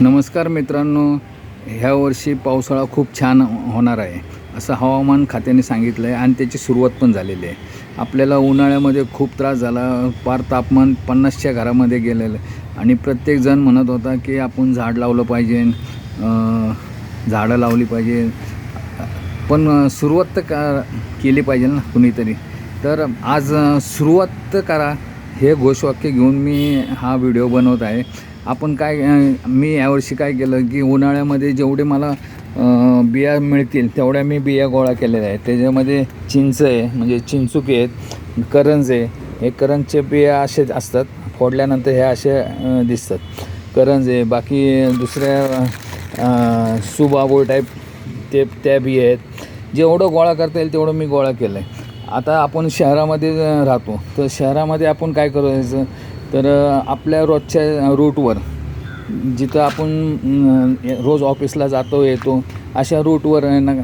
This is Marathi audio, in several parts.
नमस्कार मित्रांनो ह्या वर्षी पावसाळा खूप छान होणार आहे असं हवामान खात्याने सांगितलं आहे आणि त्याची सुरुवात पण झालेली आहे. आपल्याला उन्हाळ्यामध्ये खूप त्रास झाला पार तापमान पन्नासच्या घरामध्ये गेलेलं आणि प्रत्येकजण म्हणत होता की आपण झाड लावलं पाहिजे झाडं लावली पाहिजे. पण सुरुवात तर का केली पाहिजे ना कुणीतरी. तर आज सुरुवात करा हे घोषवाक्य घेऊन मी हा व्हिडिओ बनवत आहे. आपण काय मी यावर्षी काय केलं की उन्हाळ्यामध्ये जेवढे मला बिया मिळतील तेवढ्या मी बिया गोळा केलेल्या आहेत. त्याच्यामध्ये चिंच आहे म्हणजे चिंचुके आहेत करंज आहे. हे करंजचे बिया असे असतात फोडल्यानंतर हे असे दिसतात. करंज आहे बाकी दुसऱ्या अं, सुबाबोळ टाईप ते त्या बिया आहेत. जेवढं गोळा करता येईल तेवढं मी गोळा केलं आहे आता आपण शहरामध्ये राहतो. तर शहरामध्ये आपण काय करायचं तर आपल्या रोजच्या रूटवर जिथं आपण रोज ऑफिसला जातो येतो अशा रूटवर ना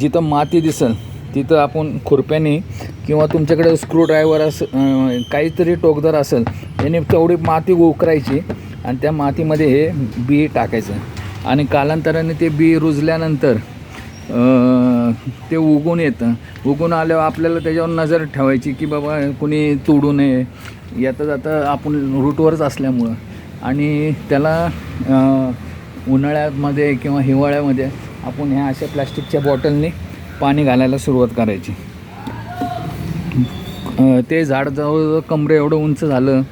जिथं माती दिसेल तिथं आपण खुरप्याने किंवा तुमच्याकडे स्क्रूड्रायव्हर असं काहीतरी टोकदार असेल याने तेवढी माती उकरायची आणि त्या मातीमध्ये हे बी टाकायचं. आणि कालांतराने ते बी रुजल्यानंतर ते उगून येतं. उगून आल्यावर आपल्याला त्याच्यावर नजर ठेवायची की बाबा कुणी तोडू नये. येता जाता आपण रूटवरच असल्यामुळं. आणि त्याला उन्हाळ्यामध्ये किंवा हिवाळ्यामध्ये आपण ह्या अशा प्लॅस्टिकच्या बॉटलनी पाणी घालायला सुरुवात करायची. ते झाड जवळजवळ कमरे एवढं उंच झालं.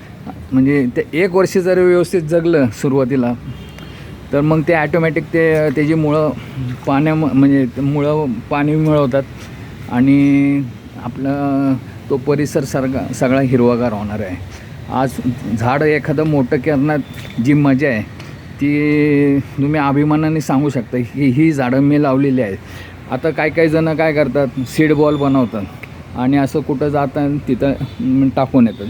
म्हणजे ते एक वर्ष जर व्यवस्थित जगलं सुरुवातीला तर मग ते ॲटोमॅटिक ते त्याची मुळं पाण्या म्हणजे मुळं पाणी मिळवतात. आणि आपला तो परिसर सगळा सगळा हिरवागार होणार आहे. आज झाड एखादं मोठं करण्यात जी मजा आहे ती तुम्ही अभिमानाने सांगू शकता की ही झाडं मी लावलेली आहेत. आता काही काही जणं काय करतात सीड बॉल बनवतात. आणि असं कुठं जातात तिथं टाकून येतात.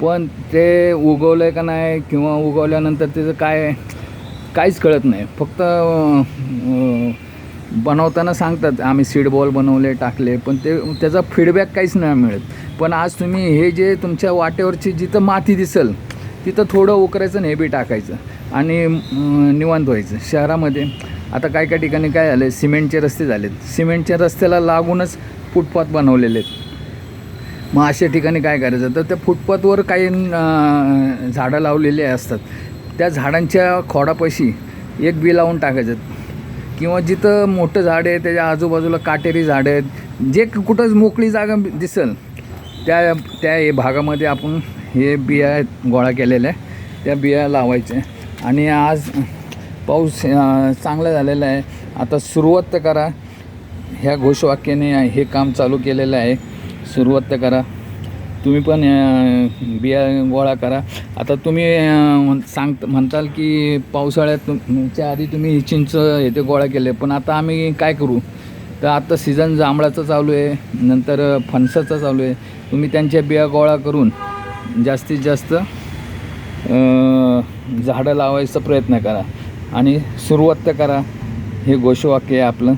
पण ते उगवलं आहे का नाही किंवा उगवल्यानंतर त्याचं काय काहीच कळत नाही. फक्त बनवताना सांगतात आम्ही सीड बॉल बनवले टाकले. पण ते त्याचा फीडबॅक काहीच नाही मिळत. पण आज तुम्ही हे जे तुमच्या वाटेवरची जिथं माती दिसेल तिथं थोडं उकरायचं आणि हे बी टाकायचं आणि निवांत व्हायचं. शहरामध्ये आता काय काय ठिकाणी काय झालं आहे सिमेंटचे रस्ते झालेत. सिमेंटच्या रस्त्याला लागूनच फुटपाथ बनवलेले आहेत. मग अशा ठिकाणी काय करायचं? तर त्या फुटपाथवर काही झाडं लावलेली असतात. त्या झाडांच्या खोडापाशी एक बी लावून टाकायचं. किंवा जिथं मोठं झाड आहे त्याच्या आजूबाजूला काटेरी झाडं आहेत. जे कुठंच मोकळी जागा दिसेल त्या त्या हे भागामध्ये आपण हे बिया गोळा केलेल्या आहे त्या बिया लावायच्या आणि आज पाऊस चांगला झालेला आहे. आता सुरुवात तर करा. ह्या घोषवाक्याने हे काम चालू केलेलं आहे. सुरुवात तर करा. तुम्ही पण बिया गोळा करा. आता तुम्ही म्हण- सांग म्हणताल की पावसाळ्यात तुमच्या आधी तुम्ही चिंच येथे गोळा केले पण आता आम्ही काय करू? तर आता सीझन जांभळाचं चालू आहे नंतर फणसाचं चालू आहे. तुम्ही त्यांच्या बिया गोळा करून जास्तीत जास्त झाडं लावायचा प्रयत्न करा. आणि सुरुवात तर करा. हे घोषवाक्य आहे आपलं.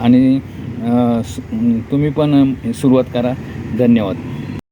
आणि तुम्ही पण सुरुवात करा. धन्यवाद.